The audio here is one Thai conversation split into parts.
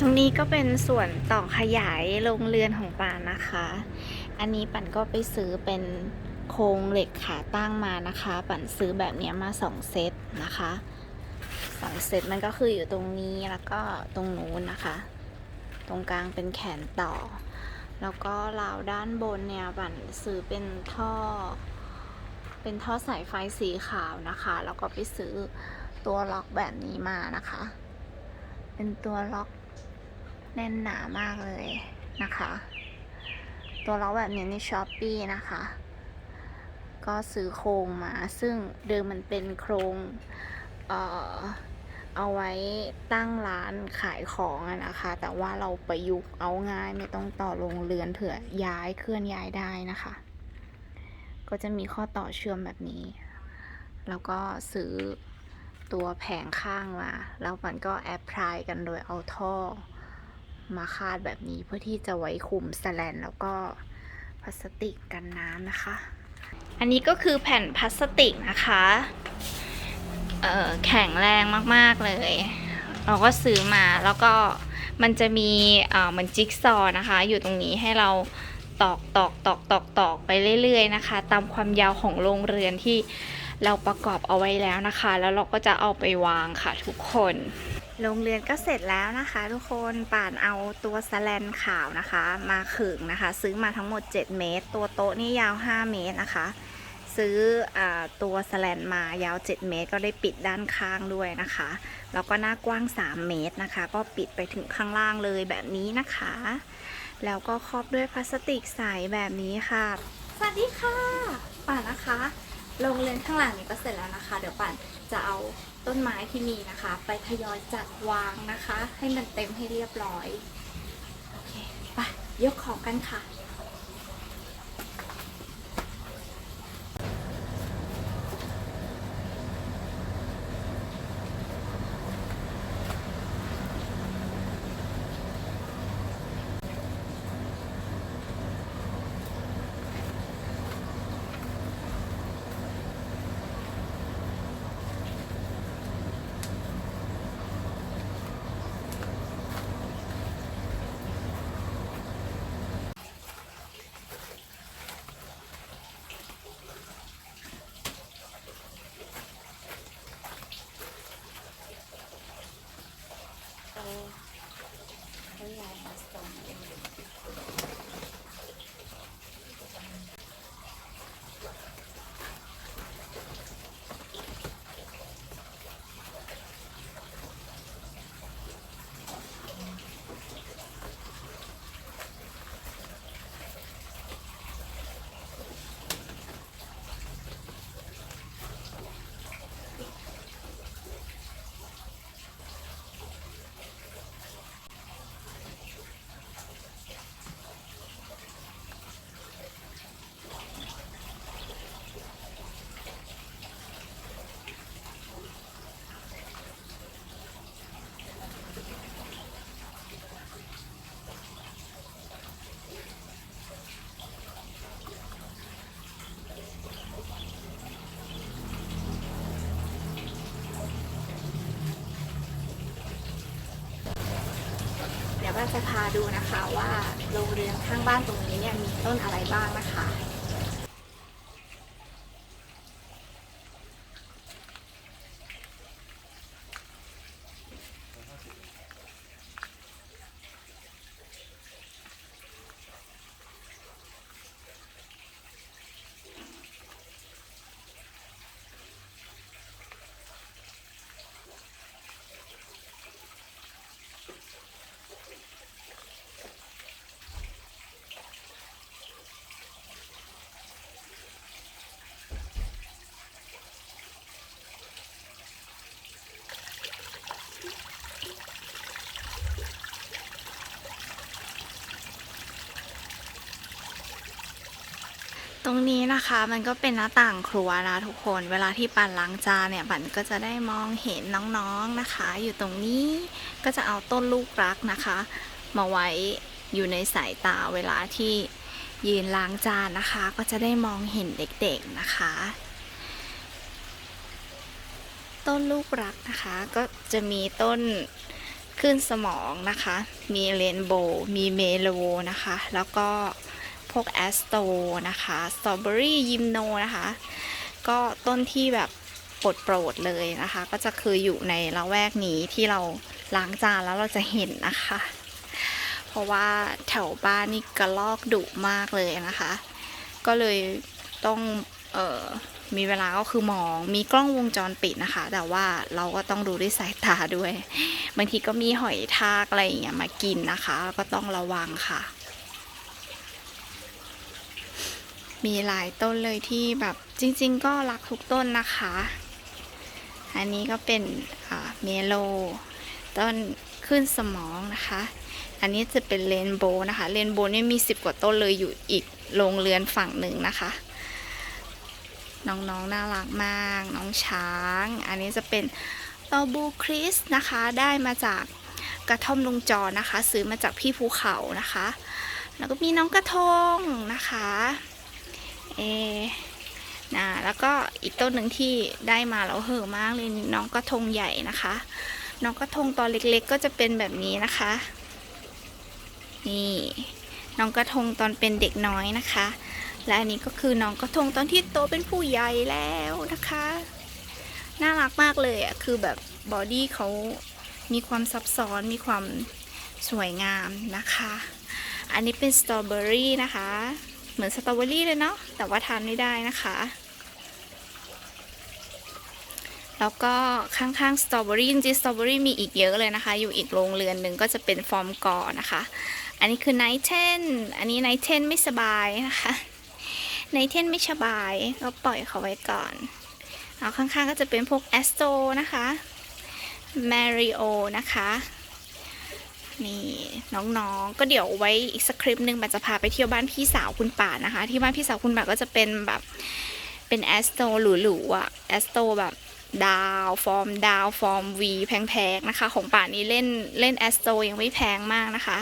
ตรงนี้ก็เป็นส่วนต่อขยายโรงเรือนของป่านนะคะ อันนี้ปั่นก็ไปซื้อเป็นโครงเหล็กขาตั้งมานะคะ ปั่นซื้อแบบนี้มาสองเซตนะคะสองเซตมันก็คืออยู่ตรงนี้แล้วก็ตรงนู้นนะคะ ตรงกลางเป็นแขนต่อ แล้วก็ราวด้านบนเนี่ยปั่นซื้อเป็นท่อ เป็นท่อสายไฟสีขาวนะคะ แล้วก็ไปซื้อตัวล็อกแบบนี้มานะคะ เป็นตัวล็อก แน่นหนามากเลยนะคะ ตัวล็อกแบบนี้ในช้อปปีนะคะ ก็ซื้อโครงมาซึ่งเดิมมันเป็นโครงเอ่อเอาไว้ตั้งร้านขายของนะคะ แต่ว่าเราประยุกต์เอาง่ายไม่ต้องต่อโรงเรือนเผื่อย้ายเคลื่อนย้ายได้นะคะ ก็จะมีข้อต่อเชื่อมแบบนี้ แล้วก็ซื้อตัวแผงข้างมา แล้วมันก็แอปพลายกันโดยเอาท่อ มาคาดแบบนี้เพื่อที่จะไว้คุมสแลนแล้วก็พลาสติกกันน้ำนะคะ อันนี้ก็คือแผ่นพลาสติกนะคะแข็งแรงมากๆเลย เราก็ซื้อมาแล้วก็มันจะมีเหมือนจิ๊กซอนะคะ อยู่ตรงนี้ให้เราตอกตอกตอกตอกตอกไปเรื่อยๆนะคะ ตามความยาวของโรงเรือนที่เราประกอบเอาไว้แล้วนะคะ แล้วเราก็จะเอาไปวางค่ะทุกคน โรงเรือนก็เสร็จแล้วนะคะ ทุกคนป่านเอาตัวสแลนขาวนะคะ มาขึงนะคะ ซื้อมาทั้งหมด 7 เมตร ตัวโต๊ะนี่ยาว 5 เมตรนะคะ ซื้ออตัวสแลนมายาว 7 เมตร ก็ได้ปิดด้านข้างด้วยนะคะแล้วก็หน้ากว้าง 3 เมตรนะคะ ก็ปิดไปถึงข้างล่างเลยแบบนี้นะคะ แล้วก็ครอบด้วยพลาสติกใสแบบนี้ค่ะ สวัสดีค่ะ ป่านนะคะโรงเรือนข้างหลังนี้ก็เสร็จแล้วนะคะ เดี๋ยวป่านจะเอา ต้นไม้ที่มีนะคะ ไปทยอยจัดวางนะคะ ให้มันเต็มให้เรียบร้อย โอเค ไปยกของกันค่ะ เดี๋ยวว่า จะพาดูนะคะว่าโรงเรือนข้างบ้านตรงนี้เนี่ยมีต้นอะไรบ้างนะคะ รงนี้นะคะมันก็เป็นหน้าต่างครัวนะทุกคนเวลาที่ปั่นล้างจานเนี่ยปั่นก็จะได้มองเห็นน้องๆนะคะ อยู่ตรงนี้ก็จะเอาต้นลูกรักนะคะ มาไว้อยู่ในสายตาเวลาที่ยืนล้างจานนะคะ ก็จะได้มองเห็นเด็กๆนะคะ ต้นลูกรักนะคะ ก็จะมีต้นขึ้นสมองนะคะ มีเรนโบว์มีเมโลนะคะ แล้วก็ พวกแอสโตนะคะสตรอเบอรี่ยิมโนนะคะ ก็ต้นที่แบบโปรดโปรดเลยนะคะ ก็จะคืออยู่ในละแวกนี้ที่เราล้างจานแล้วเราจะเห็นนะคะ เพราะว่าแถวบ้านนี่กระลอกดุมากเลยนะคะ ก็เลยต้องเออมีเวลาก็คือมองมีกล้องวงจรปิดนะคะ แต่ว่าเราก็ต้องดูด้วยสายตาด้วย บางทีก็มีหอยทากอะไรอย่างเงี้ยมากินนะคะ ก็ต้องระวังค่ะ มีหลายต้นเลยที่แบบจริง ๆ ก็รักทุกต้นนะคะ อันนี้ก็เป็นเมโล ต้นขึ้นสมองนะคะ อันนี้จะเป็นเรนโบว์นะคะเรนโบว์เนี่ยมีสิบกว่าต้นเลยอยู่อีกโรงเรือนฝั่งหนึ่งนะคะ น้องๆนน่ารักมาก น้องช้าง อันนี้จะเป็นตอบูคริสนะคะได้มาจากกระท่อมลุงจอนะคะ ซื้อมาจากพี่ภูเขานะคะ แล้วก็มีน้องกระทงนะคะ เอนะแล้วก็อีกต้นหนึ่งที่ได้มาแล้วเหอมากเลยน้องกระทงใหญ่นะคะ น้องกระทงตอนเล็กๆ ก็จะเป็นแบบนี้นะคะ นี่น้องกระทงตอนเป็นเด็กน้อยนะคะ และอันนี้ก็คือน้องกระทงตอนที่โตเป็นผู้ใหญ่แล้วนะคะ น่ารักมากเลยอะคือแบบบอดี้เขามีความซับซ้อนมีความสวยงามนะคะ อันนี้เป็นสตรอเบอรี่นะคะ เหมือนสตรอเบอรี่เลยเนาะแต่ว่าทานไม่ได้นะคะ แล้วก็ข้างๆสตรอเบอรี่จริงๆสตรอเบอรี่มีอีกเยอะเลยนะคะ อยู่อีกโรงเรือนหนึ่งก็จะเป็นฟอร์มกอนะคะ อันนี้คือไนเทนอันนี้ไนเทนไม่สบายนะคะไนเทนไม่สบายก็ปล่อยเขาไว้ก่อนแล้วข้างๆก็จะเป็นพวกแอสโตนะคะแมริโอนะคะ นี่น้องๆ ก็เดี๋ยวไว้อีกสักคลิปหนึ่งมันจะพาไปเที่ยวบ้านพี่สาวคุณป่านะคะ ที่บ้านพี่สาวคุณป่าก็จะเป็นแบบเป็นแอสโตหรูๆอะแอสโตแบบดาวฟอร์มดาวฟอร์มวีแพงๆนะคะ ของป่านี้เล่นเล่นแอสโตยังไม่แพงมากนะคะ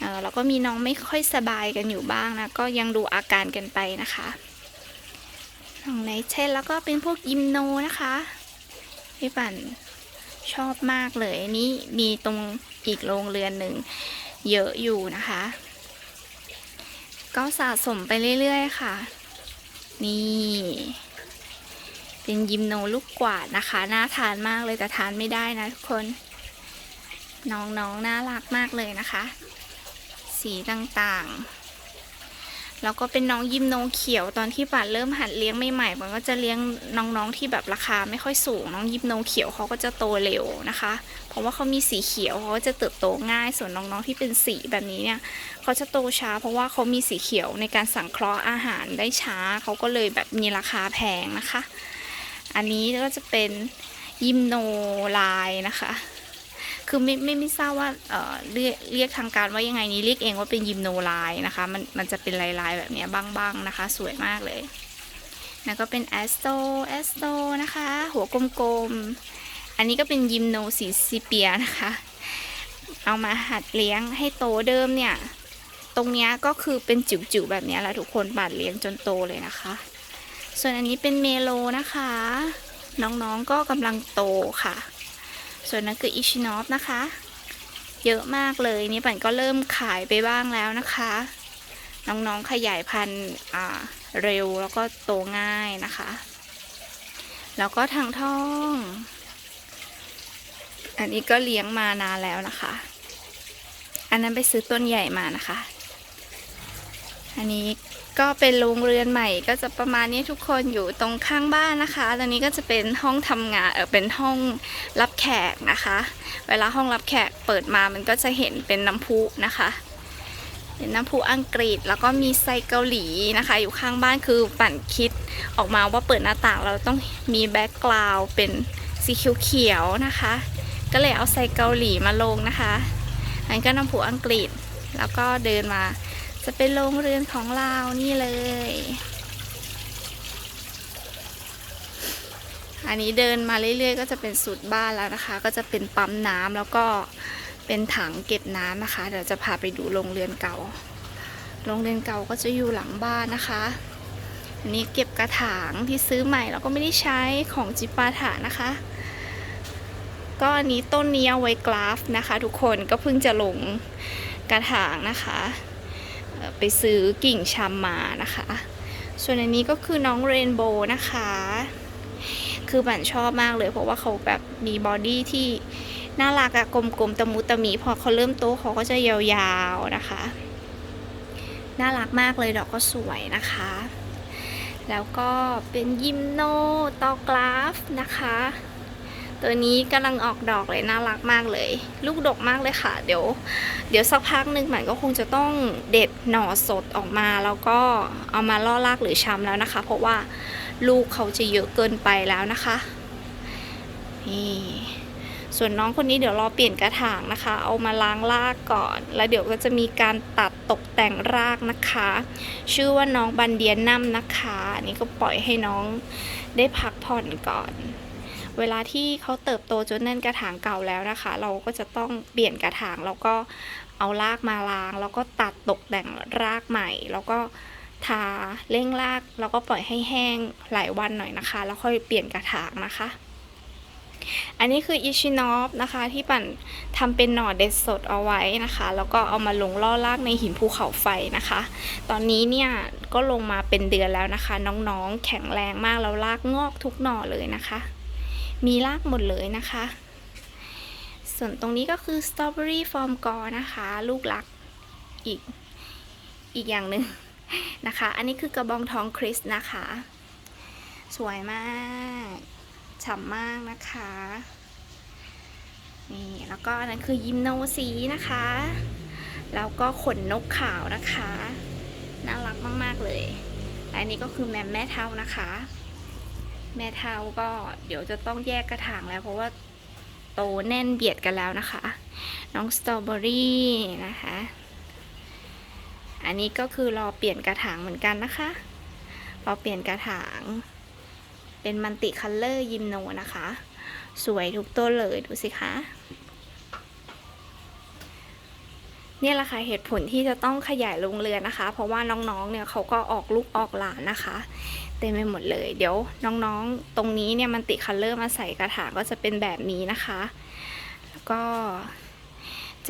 เออแล้วก็มีน้องไม่ค่อยสบายกันอยู่บ้างนะก็ยังดูอาการกันไปนะคะของไนเช่นแล้วก็เป็นพวกยิมโนนะคะพี่ปั่น ชอบมากเลยนนี้มีตรงอีกโรงเรือนหนึ่งเยอะอยู่นะคะ ก็สะสมไปเรื่อยๆค่ะ นี่ เป็นยิมโนลูกกวาดนะคะ น่าทานมากเลยแต่ทานไม่ได้นะทุกคน น้องๆนน่ารักมากเลยนะคะ สีต่างๆ แล้วก็เป็นน้องยิมโนเขียวตอนที่ป่านเริ่มหัดเลี้ยงใหม่ๆมันก็จะเลี้ยงน้องๆที่แบบราคาไม่ค่อยสูง น้องยิมโนเขียวเขาก็จะโตเร็วนะคะ เพราะว่าเขามีสีเขียวเขาก็จะเติบโตง่าย ส่วนน้องๆที่เป็นสีแบบนี้เนี่ยเขาจะโตช้า เพราะว่าเขามีสีเขียวในการสังเคราะห์อาหารได้ช้าเขาก็เลยแบบมีราคาแพงนะคะ อันนี้ก็จะเป็นยิมโนลายนะคะ คือไม่ไม่ไม่ทราบว่าเอ่อเรียกเรียกทางการว่ายังไงนี้เรียกเองว่าเป็นยิมโนไลน์นะคะ มันมันจะเป็นลายๆแบบนี้บ้างๆนะคะ สวยมากเลยแล้วก็เป็นแอสโตแอสโตนะคะ หัวกลมๆ อันนี้ก็เป็นยิมโนสีซีเปียนะคะ เอามาหัดเลี้ยงให้โตเดิมเนี่ย ตรงนี้ก็คือเป็นจิ๋วๆ แบบนี้แหละทุกคนบาดเลี้ยงจนโตเลยนะคะ ส่วนอันนี้เป็นเมโลนะคะ น้องๆก็กำลังโตค่ะ ส่วนนั้นคืออิชินอฟนะคะ เยอะมากเลยนี่ปั่นก็เริ่มขายไปบ้างแล้วนะคะ น้องๆขยายพันธุ์เร็วแล้วก็โตง่ายนะคะ แล้วก็ทางท่อง อันนี้ก็เลี้ยงมานานแล้วนะคะ อันนั้นไปซื้อต้นใหญ่มานะคะ อันนี้ก็เป็นโรงเรือนใหม่ก็จะประมาณนี้ทุกคนอยู่ตรงข้างบ้านนะคะตอนนี้ก็จะเป็นห้องทำงานเออเป็นห้องรับแขกนะคะ เวลาห้องรับแขกเปิดมามันก็จะเห็นเป็นน้ำพุนะคะเป็นน้ำพุอังกฤษแล้วก็มีไซเกาหลีนะคะ อยู่ข้างบ้านคือปั่นคิดออกมาว่าเปิดหน้าต่างเราต้องมีแบ็กกราวด์เป็นสีเขียวๆนะคะ ก็เลยเอาไซเกาหลีมาลงนะคะอันนก็น้ำพุอังกฤษแล้วก็เดินมา จะเป็นโรงเรือนของเรานี่เลย อันนี้เดินมาเรื่อยๆ ก็จะเป็นสุดบ้านแล้วนะคะ ก็จะเป็นปั๊มน้ำแล้วก็เป็นถังเก็บน้ำนะคะ เดี๋ยวจะพาไปดูโรงเรือนเก่า โรงเรือนเก่าก็จะอยู่หลังบ้านนะคะ อันนี้เก็บกระถางที่ซื้อใหม่แล้วก็ไม่ได้ใช้ของจิปาถะนะคะ ก็อันนี้ต้นนี้เอาไว้กราฟนะคะ ทุกคนก็เพิ่งจะลงกระถางนะคะ ไปซื้อกิ่งชำมานะคะ ส่วนอันนี้ก็คือน้องเรนโบว์นะคะ คือบันชอบมากเลยเพราะว่าเขาแบบมีบอดี้ที่น่ารักอะกลมๆตะมุตะมีพอเขาเริ่มโตเขาก็จะยาวๆนะคะ น่ารักมากเลยดอกก็สวยนะคะ แล้วก็เป็นยิมโนตอกราฟนะคะ ตัวนี้กำลังออกดอกเลยน่ารักมากเลย ลูกดกมากเลยค่ะ เดี๋ยว เดี๋ยวสักพักหนึ่งมันก็คงจะต้องเด็ดหน่อสดออกมาแล้วก็เอามาล่อรากหรือชำแล้วนะคะ เพราะว่าลูกเขาจะเยอะเกินไปแล้วนะคะนี่ส่วนน้องคนนี้เดี๋ยวรอเปลี่ยนกระถางนะคะ เอามาล้างรากก่อน แล้วเดี๋ยวก็จะมีการตัดตกแต่งรากนะคะ ชื่อว่าน้องบันเดียนัมนะคะ อันนี้ก็ปล่อยให้น้องได้พักผ่อนก่อน เวลาที่เขาเติบโตจนแน่นกระถางเก่าแล้วนะคะ เราก็จะต้องเปลี่ยนกระถางแล้วก็เอารากมาล้าง แล้วก็ตัดตกแต่งรากใหม่ แล้วก็ทาเร่งรากแล้วก็ปล่อยให้แห้งหลายวันหน่อยนะคะ แล้วค่อยเปลี่ยนกระถางนะคะ อันนี้คืออิชินอฟนะคะ ที่ปั่นทำเป็นหน่อเด็ดสดเอาไว้นะคะ แล้วก็เอามาลงล่อรากในหินภูเขาไฟนะคะ ตอนนี้เนี่ยก็ลงมาเป็นเดือนแล้วนะคะ น้องๆแข็งแรงมากแล้วรากงอกทุกหน่อเลยนะคะ มีรากหมดเลยนะคะ ส่วนตรงนี้ก็คือสตรอเบอรี่ฟอร์มกอนะคะ ลูกหลักอีกอีกอย่างหนึ่งนะคะ อันนี้คือกระบองทองคริสนะคะ สวยมาก ฉ่ำมากนะคะนี่แล้วก็อันนั้นคือยิมโนสีนะคะ แล้วก็ขนนกขาวนะคะ น่ารักมาก ๆ เลยอันนี้ก็คือแมมแม่เท่านะคะ แม่เท่าก็เดี๋ยวจะต้องแยกกระถางแล้ว เพราะว่าโตแน่นเบียดกันแล้วนะคะ น้องสตรอเบอรี่นะคะ อันนี้ก็คือรอเปลี่ยนกระถางเหมือนกันนะคะ รอเปลี่ยนกระถาง เป็นมันติคัลเลอร์ยิมโนนะคะ สวยทุกต้นเลยดูสิคะเนี่ยแหละค่ะเหตุผลที่จะต้องขยายโรงเรือนนะคะ เพราะว่าน้องๆ เนี่ยเขาก็ออกลูกออกหลานนะคะ เต็มไปหมดเลย เดี๋ยวน้องๆ ตรงนี้เนี่ยมันติคัลเลอร์มาใส่กระถางก็จะเป็นแบบนี้นะคะ แล้วก็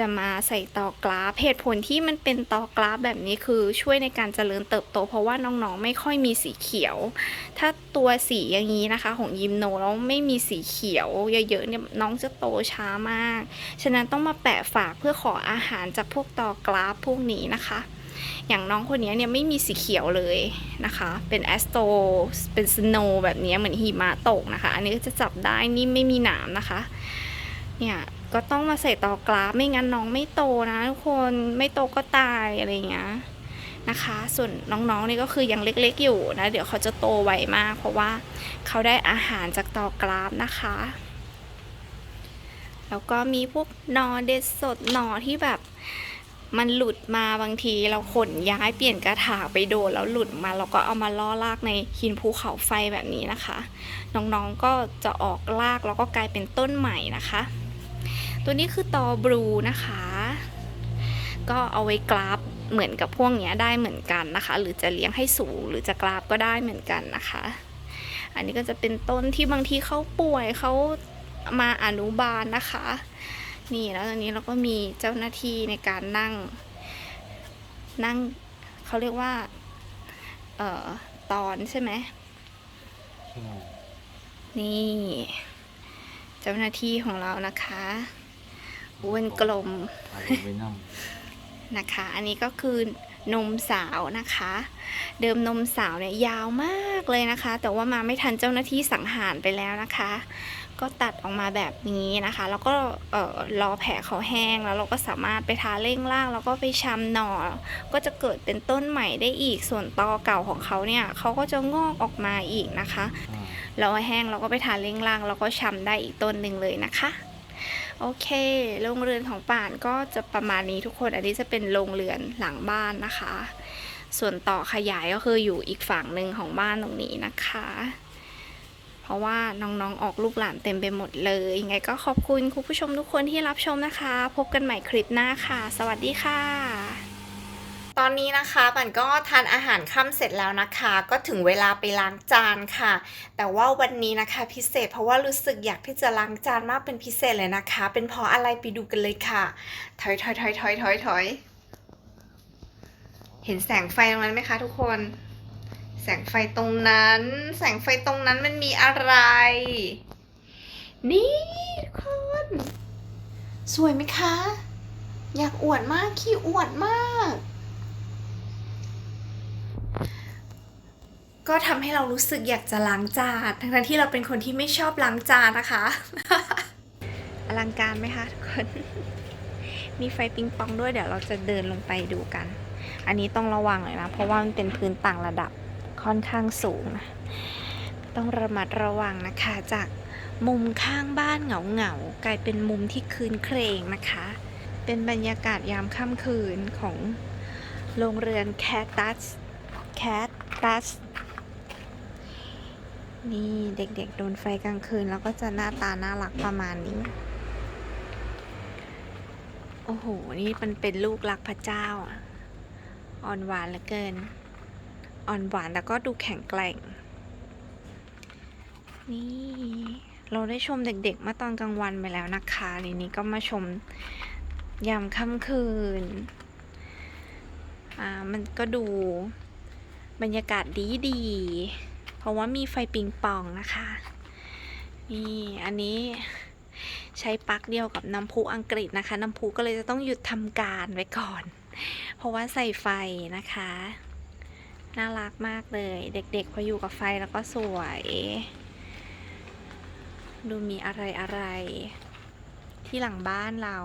จะมาใส่ตอกราฟเหตุผลที่มันเป็นตอกราฟแบบนี้คือช่วยในการเจริญเติบโต เพราะว่าน้องๆ ไม่ค่อยมีสีเขียว ถ้าตัวสีอย่างนี้นะคะ ของยิมโนแล้วไม่มีสีเขียวเยอะๆเนี่ยน้องจะโตช้ามาก ฉะนั้นต้องมาแปะฝากเพื่อขออาหารจากพวกตอกราฟพวกนี้นะคะ อย่างน้องคนนี้เนี่ยไม่มีสีเขียวเลยนะคะ เป็นแอสโตเป็นสโนแบบนี้เหมือนหิมะตกนะคะ อันนี้ก็จะจับได้นี่ไม่มีหนามนะคะ เนี่ยก็ต้องมาใส่ตอกราฟไม่งั้นน้องไม่โตนะทุกคนไม่โตก็ตายอะไรอย่างเงี้ยนะคะ ส่วนน้องๆนี่ก็คือยังเล็กๆอยู่นะ เดี๋ยวเขาจะโตไวมาก เพราะว่าเขาได้อาหารจากตอกราฟนะคะ แล้วก็มีพวกนอเด็ดสดนอที่แบบ มันหลุดมาบางทีเราขนย้ายเปลี่ยนกระถางไปโดนแล้วหลุดมาเราก็เอามาล่อรากในหินภูเขาไฟแบบนี้นะคะ น้องๆก็จะออกรากแล้วก็กลายเป็นต้นใหม่นะคะ ตัวนี้คือตอบลูนะคะ ก็เอาไว้กราฟเหมือนกับพวกเนี้ยได้เหมือนกันนะคะ หรือจะเลี้ยงให้สูงหรือจะกราฟก็ได้เหมือนกันนะคะ อันนี้ก็จะเป็นต้นที่บางทีเขาป่วยเขามาอนุบาลนะคะ นี่แล้วตอนนี้เราก็มีเจ้าหน้าที่ในการนั่ง นั่งเขาเรียกว่า เอ่อ ตอนใช่ไหมนี่ เจ้าหน้าที่ของเรานะคะอ้วนกลมเอาไปนั่งนะคะ อันนี้ก็คือ นมสาวนะคะ เดิมนมสาวเนี่ยยาวมากเลยนะคะ แต่ว่ามาไม่ทันเจ้าหน้าที่สังหารไปแล้วนะคะ ก็ตัดออกมาแบบนี้นะคะ แล้วก็เอ่อรอแผลเขาแห้งแล้วเราก็สามารถไปทาเร่งล่าง แล้วก็ไปชำหน่อ ก็จะเกิดเป็นต้นใหม่ได้อีกส่วนตอเก่าของเขาเนี่ยเขาก็จะงอกออกมาอีกนะคะอ่าเราแห้งเราก็ไปทาเร่งล่าง แล้วก็ชำได้อีกต้นหนึ่งเลยนะคะ โอเค โรงเรือนของป่านก็จะประมาณนี้ทุกคน อันนี้จะเป็นโรงเรือนหลังบ้านนะคะ ส่วนต่อขยายก็คืออยู่อีกฝั่งหนึ่งของบ้านตรงนี้นะคะ เพราะว่าน้องๆออกลูกหลานเต็มไปหมดเลย ยังไงก็ขอบคุณคุณผู้ชมทุกคนที่รับชมนะคะ พบกันใหม่คลิปหน้าค่ะ สวัสดีค่ะ ตอนนี้นะคะปันก็ทานอาหารค่ำเสร็จแล้วนะคะ ก็ถึงเวลาไปล้างจานค่ะ แต่ว่าวันนี้นะคะพิเศษเพราะว่ารู้สึกอยากที่จะล้างจานมากเป็นพิเศษเลยนะคะ เป็นเพราะอะไรไปดูกันเลยค่ะ ถอยถอยถอยถอยถอยถอยเห็นแสงไฟตรงนั้นไหมคะทุกคน แสงไฟตรงนั้น แสงไฟตรงนั้นมันมีอะไร นี่ทุกคน สวยไหมคะ อยากอวดมากขี้อวดมาก ก็ทำให้เรารู้สึกอยากจะล้างจานทั้งที่เราเป็นคนที่ไม่ชอบล้างจานนะคะ อลังการไหมคะทุกคน มีไฟปิงปองด้วยเดี๋ยวเราจะเดินลงไปดูกัน อันนี้ต้องระวังหน่อยนะ เพราะว่ามันเป็นพื้นต่างระดับค่อนข้างสูงนะ ต้องระมัดระวังนะคะ จากมุมข้างบ้านเหงาเหงาๆกลายเป็นมุมที่คืนเครงนะคะ เป็นบรรยากาศยามค่ำคืนของโรงเรือนแคทตัสแคทตัส นี่เด็กๆโดนไฟกลางคืน แล้วก็จะหน้าตาน่ารักประมาณนี้ โอ้โห นี่มันเป็นลูกรักพระเจ้า อ่อนหวานเหลือเกิน อ่อนหวานแล้วก็ดูแข็งแกร่ง นี่ เราได้ชมเด็กๆมาตอนกลางวันไปแล้วนะคะทีนี้ก็มาชมยามค่ำคืน อ่า มันก็ดูบรรยากาศดีดี เพราะว่ามีไฟปิงปองนะคะ นี่อันนี้ใช้ปลั๊กเดียวกับน้ำพุอังกฤษนะคะ น้ำพุก็เลยจะต้องหยุดทำการไว้ก่อน เพราะว่าใส่ไฟนะคะ น่ารักมากเลย เด็กๆพออยู่กับไฟแล้วก็สวย ดูมีอะไรอะไรๆที่หลังบ้านเรา